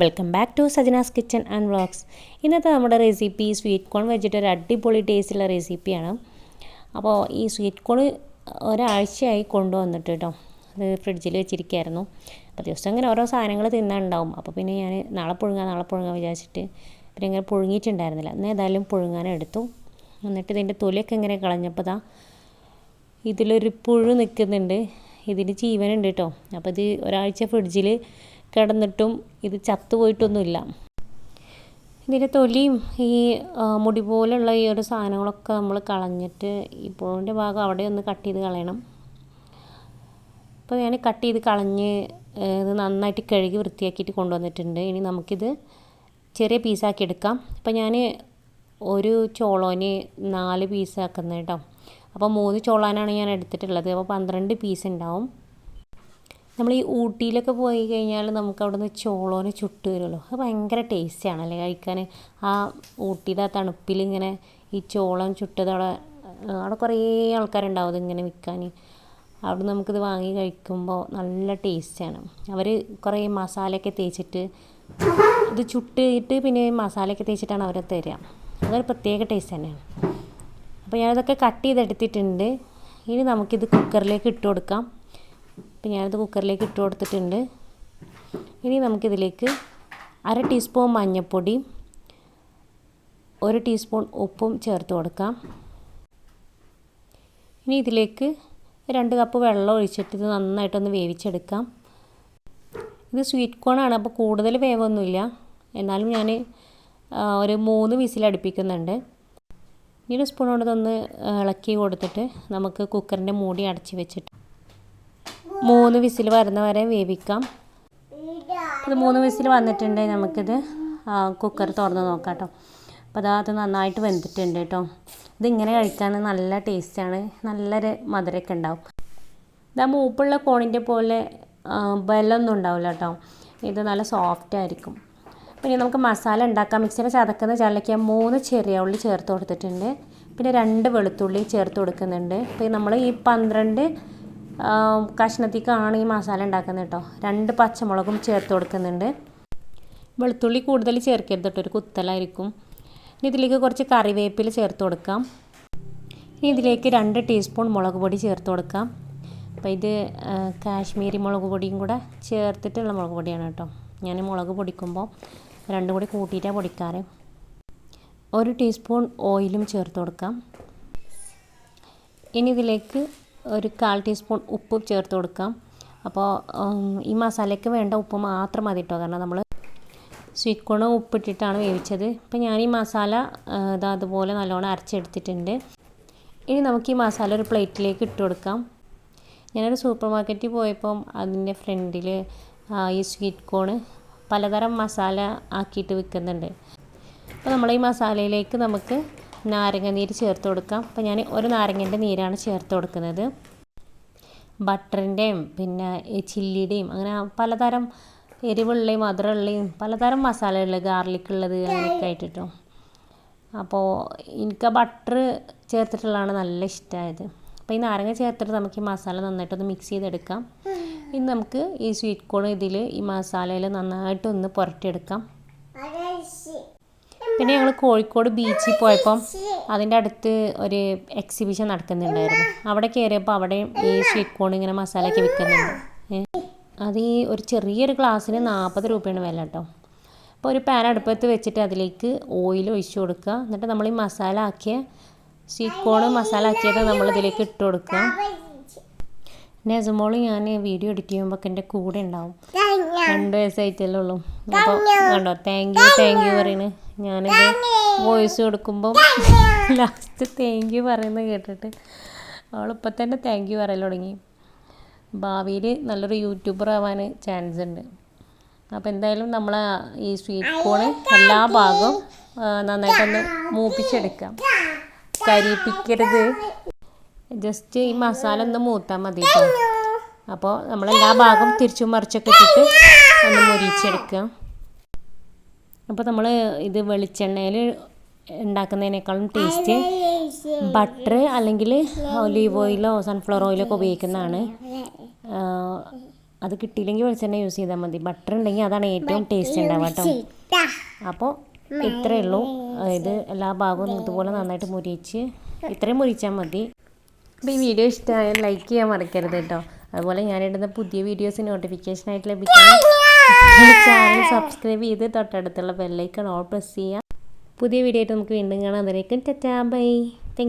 Welcome back to Sajana's kitchen and vlogs ഇന്നത്തെ നമ്മുടെ recipe sweet corn വെച്ചിട്ട് ഒരു അടിപൊളി ടേസ്റ്റുള്ള റെസിപ്പിയാണ് അപ്പോൾ ഈ സ്വീറ്റ് കോൺ ഒരാഴ്ചയായി കൊണ്ടുവന്നിട്ട് കേട്ടോ അത് ഫ്രിഡ്ജിൽ വെച്ചിരിക്കുകയായിരുന്നു അപ്പോൾ ദിവസം ഇങ്ങനെ ഓരോ സാധനങ്ങൾ തിന്നാനുണ്ടാവും. അപ്പോൾ പിന്നെ ഞാൻ നാളെ പുഴുങ്ങാം നാളെ പുഴുങ്ങാൻ വിചാരിച്ചിട്ട് പിന്നെ ഇങ്ങനെ പുഴുങ്ങിയിട്ടുണ്ടായിരുന്നില്ല. ഇന്ന് ഏതായാലും പുഴുങ്ങാനെടുത്തു എന്നിട്ട് ഇതിന്റെ തൊലിയൊക്കെ ഇങ്ങനെ കളഞ്ഞപ്പോൾ ദാ ഇതിലൊരു പുഴു നിൽക്കുന്നുണ്ട് ഇതിന് ജീവനുണ്ട് കേട്ടോ അപ്പോൾ ഇത് ഒരാഴ്ച ഫ്രിഡ്ജിൽ കിടന്നിട്ടും ഇത് ചത്തുപോയിട്ടൊന്നുമില്ല. ഇതിന്റെ തൊലിയും ഈ മുടി പോലുള്ള ഈ ഒരു സാധനങ്ങളൊക്കെ നമ്മൾ കളഞ്ഞിട്ട് ഈ പുഴുവിന്റെ ഭാഗം അവിടെ ഒന്ന് കട്ട് ചെയ്ത് കളയണം. അപ്പോൾ ഞാൻ കട്ട് ചെയ്ത് കളഞ്ഞ് ഇത് നന്നായിട്ട് കഴുകി വൃത്തിയാക്കിയിട്ട് കൊണ്ടുവന്നിട്ടുണ്ട്. ഇനി നമുക്കിത് ചെറിയ പീസാക്കി എടുക്കാം. അപ്പോൾ ഞാൻ ഒരു ചോളോന് നാല് പീസാക്കുന്നത് കേട്ടോ അപ്പോൾ മൂന്ന് ചോളാനാണ് ഞാൻ എടുത്തിട്ടുള്ളത്. അപ്പോൾ പന്ത്രണ്ട് പീസ് ഉണ്ടാവും. നമ്മൾ ഈ ഊട്ടിയിലൊക്കെ പോയി കഴിഞ്ഞാൽ നമുക്ക് അവിടെ നിന്ന് ചോളോന് ചുട്ട് വരുമല്ലോ. അത് ഭയങ്കര ടേസ്റ്റാണല്ലേ കഴിക്കാൻ? ആ ഊട്ടിയുടെ ആ തണുപ്പിൽ ഇങ്ങനെ ഈ ചോളം ചുട്ടത് അവിടെ അവിടെ കുറേ ആൾക്കാരുണ്ടാവും ഇങ്ങനെ വിൽക്കാൻ. അവിടെ നമുക്കിത് വാങ്ങി കഴിക്കുമ്പോൾ നല്ല ടേസ്റ്റാണ് അവർ കുറേ മസാലയൊക്കെ തേച്ചിട്ട് ഇത് ചുട്ടിട്ട് പിന്നെ മസാലയൊക്കെ തേച്ചിട്ടാണ് അവർ തരിക. അതൊരു പ്രത്യേക ടേസ്റ്റ് തന്നെയാണ്. അപ്പോൾ ഞാനതൊക്കെ കട്ട് ചെയ്തെടുത്തിട്ടുണ്ട്. ഇനി നമുക്കിത് കുക്കറിലേക്ക് ഇട്ട് കൊടുക്കാം. അപ്പോൾ ഞാനത് കുക്കറിലേക്ക് ഇട്ട് കൊടുത്തിട്ടുണ്ട്. ഇനി നമുക്കിതിലേക്ക് അര ടീസ്പൂൺ മഞ്ഞൾപ്പൊടി ഒരു ടീസ്പൂൺ ഉപ്പും ചേർത്ത് കൊടുക്കാം. ഇനി ഇതിലേക്ക് രണ്ട് കപ്പ് വെള്ളം ഒഴിച്ചിട്ട് ഇത് നന്നായിട്ടൊന്ന് വേവിച്ചെടുക്കാം. ഇത് സ്വീറ്റ് കോണാണ് അപ്പോൾ കൂടുതൽ വേവൊന്നുമില്ല. എന്നാലും ഞാൻ ഒരു മൂന്ന് വിസിലടുപ്പിക്കുന്നുണ്ട് ഈ ഒരു സ്പൂൺ കൊണ്ടതൊന്ന് ഇളക്കി കൊടുത്തിട്ട് നമുക്ക് കുക്കറിന്റെ മൂടി അടച്ച് വെച്ചിട്ട് മൂന്ന് വിസിൽ വരുന്ന വരെ വേവിക്കാം. ഇത്. മൂന്ന് വിസിൽ വന്നിട്ടുണ്ടെങ്കിൽ നമുക്കിത് കുക്കർ തുറന്ന് നോക്കാം കേട്ടോ അപ്പോൾ അതാ അത് നന്നായിട്ട് വെന്തിട്ടുണ്ട് കേട്ടോ. ഇതിങ്ങനെ കഴിക്കാൻ നല്ല ടേസ്റ്റാണ് നല്ലൊരു മധുരമൊക്കെ ഉണ്ടാവും. ഇതാ മൂപ്പുള്ള കോണിന്റെ പോലെ ബലൊന്നും ബലമൊന്നും ഉണ്ടാവില്ല കേട്ടോ. ഇത് നല്ല സോഫ്റ്റ് ആയിരിക്കും. പിന്നെ നമുക്ക് മസാല ഉണ്ടാക്കാം. മിക്സിയിൽ ചതക്കുന്ന ചതയ്ക്കാൻ മൂന്ന് ചെറിയ ഉള്ളി ചേർത്ത് കൊടുത്തിട്ടുണ്ട്. പിന്നെ രണ്ട് വെളുത്തുള്ളി ചേർത്ത് കൊടുക്കുന്നുണ്ട്. പിന്നെ നമ്മൾ ഈ പന്ത്രണ്ട് കഷ്ണത്തിക്കാണ് ഈ മസാല ഉണ്ടാക്കുന്നത് കേട്ടോ രണ്ട് പച്ചമുളകും ചേർത്ത് കൊടുക്കുന്നുണ്ട്. വെളുത്തുള്ളി കൂടുതൽ ചേർക്കരുത് കേട്ടോ ഒരു കുത്തലായിരിക്കും. ഇനി ഇതിലേക്ക് കുറച്ച് കറിവേപ്പില ചേർത്ത് കൊടുക്കാം. ഇനി ഇതിലേക്ക് രണ്ട് ടീസ്പൂൺ മുളക് പൊടി ചേർത്ത് കൊടുക്കാം. അപ്പോൾ ഇത് കാശ്മീരി മുളക് പൊടിയും കൂടെ ചേർത്തിട്ടുള്ള മുളക് പൊടിയാണ് കേട്ടോ ഞാൻ മുളക് പൊടിക്കുമ്പോൾ രണ്ടും കൂടി കൂട്ടിയിട്ടാണ് പൊടിക്കാറ്. ഒരു ടീസ്പൂൺ ഓയിലും ചേർത്ത് കൊടുക്കാം. ഇനി ഇതിലേക്ക് ഒരു കാൽ ടീസ്പൂൺ ഉപ്പ് ചേർത്ത് കൊടുക്കാം. അപ്പോൾ ഈ മസാലയ്ക്ക് വേണ്ട ഉപ്പ് മാത്രം മതി കേട്ടോ കാരണം നമ്മൾ സ്വീറ്റ് കോൺ ഉപ്പിട്ടിട്ടാണ് വേവിച്ചത്. ഇപ്പം ഞാൻ ഈ മസാല ഇതാ അതുപോലെ നല്ലോണം അരച്ചെടുത്തിട്ടുണ്ട്. ഇനി നമുക്ക് ഈ മസാല ഒരു പ്ലേറ്റിലേക്ക് ഇട്ട് കൊടുക്കാം. ഞാനൊരു സൂപ്പർ മാർക്കറ്റിൽ പോയപ്പം അതിന്റെ ഫ്രണ്ടിൽ ഈ സ്വീറ്റ് കോണ് പലതരം മസാല ആക്കിയിട്ട് വിൽക്കുന്നുണ്ട്. അപ്പോൾ നമ്മൾ ഈ മസാലയിലേക്ക് നമുക്ക് നാരങ്ങ നീര് ചേർത്ത് കൊടുക്കാം. അപ്പോൾ ഞാൻ ഒരു നാരങ്ങന്റെ നീരാണ് ചേർത്ത് കൊടുക്കുന്നത്. ബട്ടറിന്റെയും പിന്നെ ചില്ലിയുടെയും അങ്ങനെ പലതരം എരിവുള്ളയും മധുരമുള്ളയും പലതരം മസാലകൾ ഗാർലിക് ഉള്ളത് അങ്ങനെയൊക്കെ ആയിട്ടോ അപ്പോൾ എനിക്ക് ബട്ടർ ചേർത്തിട്ടുള്ളതാണ് നല്ല ഇഷ്ടമായത് അപ്പോൾ ഈ നാരങ്ങ ചേർത്തിട്ട് നമുക്ക് ഈ മസാല നന്നായിട്ടൊന്ന് മിക്സ് ചെയ്തെടുക്കാം. ഇനി നമുക്ക് ഈ സ്വീറ്റ് കോൺ ഇതിൽ ഈ മസാലയിൽ നന്നായിട്ടൊന്ന് പുരട്ടിയെടുക്കാം. പിന്നെ ഞങ്ങൾ കോഴിക്കോട് ബീച്ചിൽ പോയപ്പം അതിന്റെ അടുത്ത് ഒരു എക്സിബിഷൻ നടക്കുന്നുണ്ടായിരുന്നു. അവിടെ കയറിയപ്പോൾ അവിടെ ഈ ഷിക്കോൺ കോൺ ഇങ്ങനെ മസാലയൊക്കെ വിൽക്കുന്നുണ്ട്. അത് ഈ ഒരു ചെറിയൊരു ഗ്ലാസ്സിന് നാൽപ്പത് രൂപയാണ് വില കേട്ടോ. അപ്പോൾ ഒരു പാൻ അടുപ്പത്ത് വെച്ചിട്ട് അതിലേക്ക് ഓയിൽ ഒഴിച്ചു കൊടുക്കുക. എന്നിട്ട് നമ്മൾ ഈ മസാല ആക്കിയ ഷിക്കോൺ മസാല ആക്കിയത് നമ്മൾ ഇതിലേക്ക് ഇട്ട് കൊടുക്കുക. നെസമോൾ ഞാൻ വീഡിയോ എഡിറ്റ് ചെയ്യുമ്പോൾ എന്റെ കൂടെ ഉണ്ടാവും. രണ്ട് വയസ്സായിട്ടല്ലേ ഉള്ളൂ. അപ്പോൾ കണ്ടോ താങ്ക് യു താങ്ക് യു പറയുന്നത് ഞാൻ വോയിസ് കൊടുക്കുമ്പോൾ ലാസ്റ്റ് താങ്ക് യു പറയുന്നത് കേട്ടിട്ട് അവളിപ്പോൾ തന്നെ താങ്ക് യു പറയൽ തുടങ്ങി. ഭാവിയിൽ നല്ലൊരു യൂട്യൂബർ ആവാൻ ചാൻസ് ഉണ്ട്. അപ്പോൾ എന്തായാലും നമ്മൾ ഈ സ്വീറ്റ് കോണ് എല്ലാ ഭാഗവും നന്നായിട്ടൊന്ന് മൂപ്പിച്ചെടുക്കാം. കരിപ്പിക്കരുത്. ജസ്റ്റ് ഈ മസാല ഒന്ന് മൂത്താൽ മതി കേട്ടോ അപ്പോൾ നമ്മൾ എല്ലാ ഭാഗം തിരിച്ചും മറിച്ചൊക്കെ ഇട്ടിട്ട് ഒന്ന് മുരിച്ചെടുക്കുക അപ്പോൾ നമ്മൾ ഇത് വെളിച്ചെണ്ണയിൽ ഉണ്ടാക്കുന്നതിനേക്കാളും ടേസ്റ്റ് ബട്ടർ അല്ലെങ്കിൽ ഒലീവ് ഓയിലോ സൺഫ്ലവർ ഓയിലോ ഒക്കെ ഉപയോഗിക്കുന്നതാണ് അത് കിട്ടിയില്ലെങ്കിൽ വെളിച്ചെണ്ണ യൂസ് ചെയ്താൽ മതി. ബട്ടർ ഉണ്ടെങ്കിൽ അതാണ് ഏറ്റവും ടേസ്റ്റ് ഉണ്ടാവുക കേട്ടോ. അപ്പോൾ ഇത്രയേ ഉള്ളൂ. ഇത് എല്ലാ ഭാഗവും ഇതുപോലെ നന്നായിട്ട് മുരിച്ച് ഇത്രയും മുരിച്ചാൽ മതി. അപ്പോൾ ഈ വീഡിയോ ഇഷ്ടമായാൽ ലൈക്ക് ചെയ്യാൻ മറക്കരുത് കേട്ടോ. അതുപോലെ ഞാനിടുന്ന പുതിയ വീഡിയോസ് നോട്ടിഫിക്കേഷനായിട്ട് ലഭിക്കാൻ ചാനൽ സബ്സ്ക്രൈബ് ചെയ്ത് തൊട്ടടുത്തുള്ള ബെല്ലൈക്കൺ ഓൾ പ്രസ് ചെയ്യുക പുതിയ വീഡിയോ ആയിട്ട് നമുക്ക് വീണ്ടും കാണാം. അതിലേക്കും ടെറ്റാ ബൈ